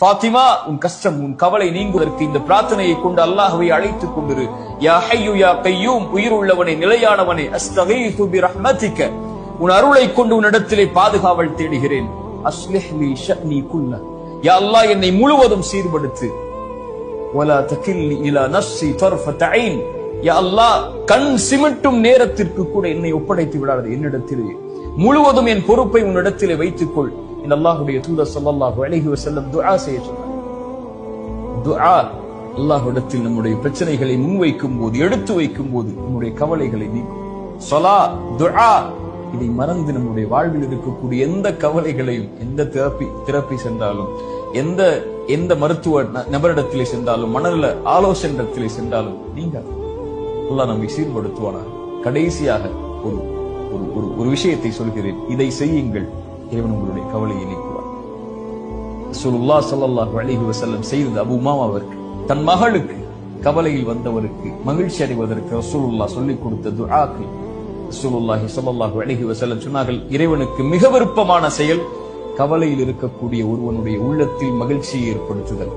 ஃபாத்திமா உன் கஷ்டம் உன் கவலை நீங்குவதற்கு இந்த பிரார்த்தனையை கொண்டு அல்லாஹுவை அழைத்துக் கொண்டிரு. யா ஹையு யா கையூம் உயிர் உள்ளவனே நிலையானவனே அஸ்தகீது பி ரஹ்மதிக்க உன் அருளை கொண்டு உன்னிடத்திலே பாதுகாவல் தேடுகிறேன். அஸ்லிஹ்லி லி குல்ல யா அல்லாஹ் என்னை முழுவதும் சீர்படுத்து. வலா தகில்லி இலா நஃப்ஸி தர்ஃபத ஐன் யா அல்லாஹ் கண் சிமிட்டும் நேரத்திற்கு கூட என்னை ஒப்படைத்து விடாதே என்னிடத்திலே. முழுவதும் என் பொறுப்பை உன்னிடத்திலே வைத்துக்கொள். இந்த அல்லாஹுடைய தூதர் ஸல்லல்லாஹு அலைஹி வஸல்லம் துஆ செய்ய சொன்னார். துஆ நம்முடைய பிரச்சனைகளை முன்வைக்கும் போது எடுத்து வைக்கும் போது நம்முடைய கவலைகளை நீக்கும். சொலா துஆ இதை மறந்து நம்முடைய வாழ்வில் இருக்கக்கூடிய எந்த கவலைகளையும் எந்த திறப்பி திறப்பி சென்றாலும் எந்த எந்த மருத்துவ நபரிடத்திலே சென்றாலும் மனநல ஆலோசனிடத்திலே சென்றாலும் நீங்க அல்லாஹ் நம்மை சீர்படுத்துவானா கடைசியாக ஒரு ஒரு ஒரு விஷயத்தை சொல்கிறேன். இதை செய்யுங்கள். இறைவன் உங்களுடைய கவலையை நீக்குவார். ரசூலுல்லாஹ் சல்லாஹ் அலிஹி வசல்லம் செய்தது அபூ உமாமாவிற்கு தன் மகளுக்கு கவலையில் வந்தவருக்கு மகிழ்ச்சி அடைவதற்கு ரசூலுல்லா சொல்லிக் கொடுத்த துஆக்கு ரசூலுல்லாஹி ஸல்லல்லாஹு அலைஹி வஸல்லம் சொன்னார்கள் இறைவனுக்கு மிக விருப்பமான செயல் கவலையில் இருக்கக்கூடிய ஒருவனுடைய உள்ளத்தில் மகிழ்ச்சியை ஏற்படுத்துதல்.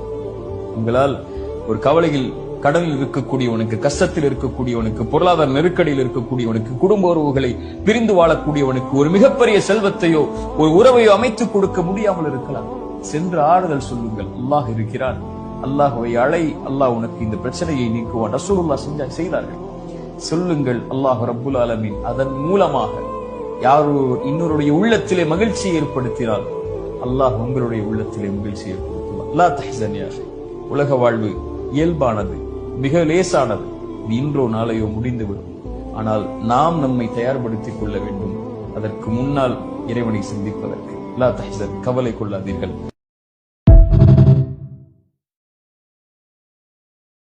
உங்களால் ஒரு கவலையில் கடலில் இருக்கக்கூடியவனுக்கு கஷ்டத்தில் இருக்கக்கூடியவனுக்கு பொருளாதார நெருக்கடியில் இருக்கக்கூடியவனுக்கு குடும்ப உறவுகளை பிரிந்து வாழக்கூடியவனுக்கு ஒரு மிகப்பெரிய செல்வத்தையோ ஒரு உறவையோ அமைத்துக் கொடுக்க முடியாமல் இருக்கலாம். சென்று ஆறுதல் சொல்லுங்கள். அல்லாஹ் இருக்கிறான். அல்லாஹுவை அழை. அல்லாஹ் உனக்கு இந்த பிரச்சனையை நீக்குவான். ரசூலுல்லா செஞ்சா செய்தார்கள். சொல்லுங்கள். அல்லாஹ் ரப்புல் அலமின் அதன் மூலமாக யாரோ இன்னொருடைய உள்ளத்திலே மகிழ்ச்சியை ஏற்படுத்தினால் அல்லாஹ் உங்களுடைய உள்ளத்திலே மகிழ்ச்சி ஏற்படுத்துவான். லா உலக வாழ்வு இயல்பானது. மிக லேசானது. இன்றோ நாளையோ முடிந்துவிடும். ஆனால் நாம் நம்மை தயார்படுத்திக் கொள்ள வேண்டும். அதற்கு முன்னால் இறைவனை சிந்திப்பதற்கு. லா கவலை கொள்ளாதீர்கள்.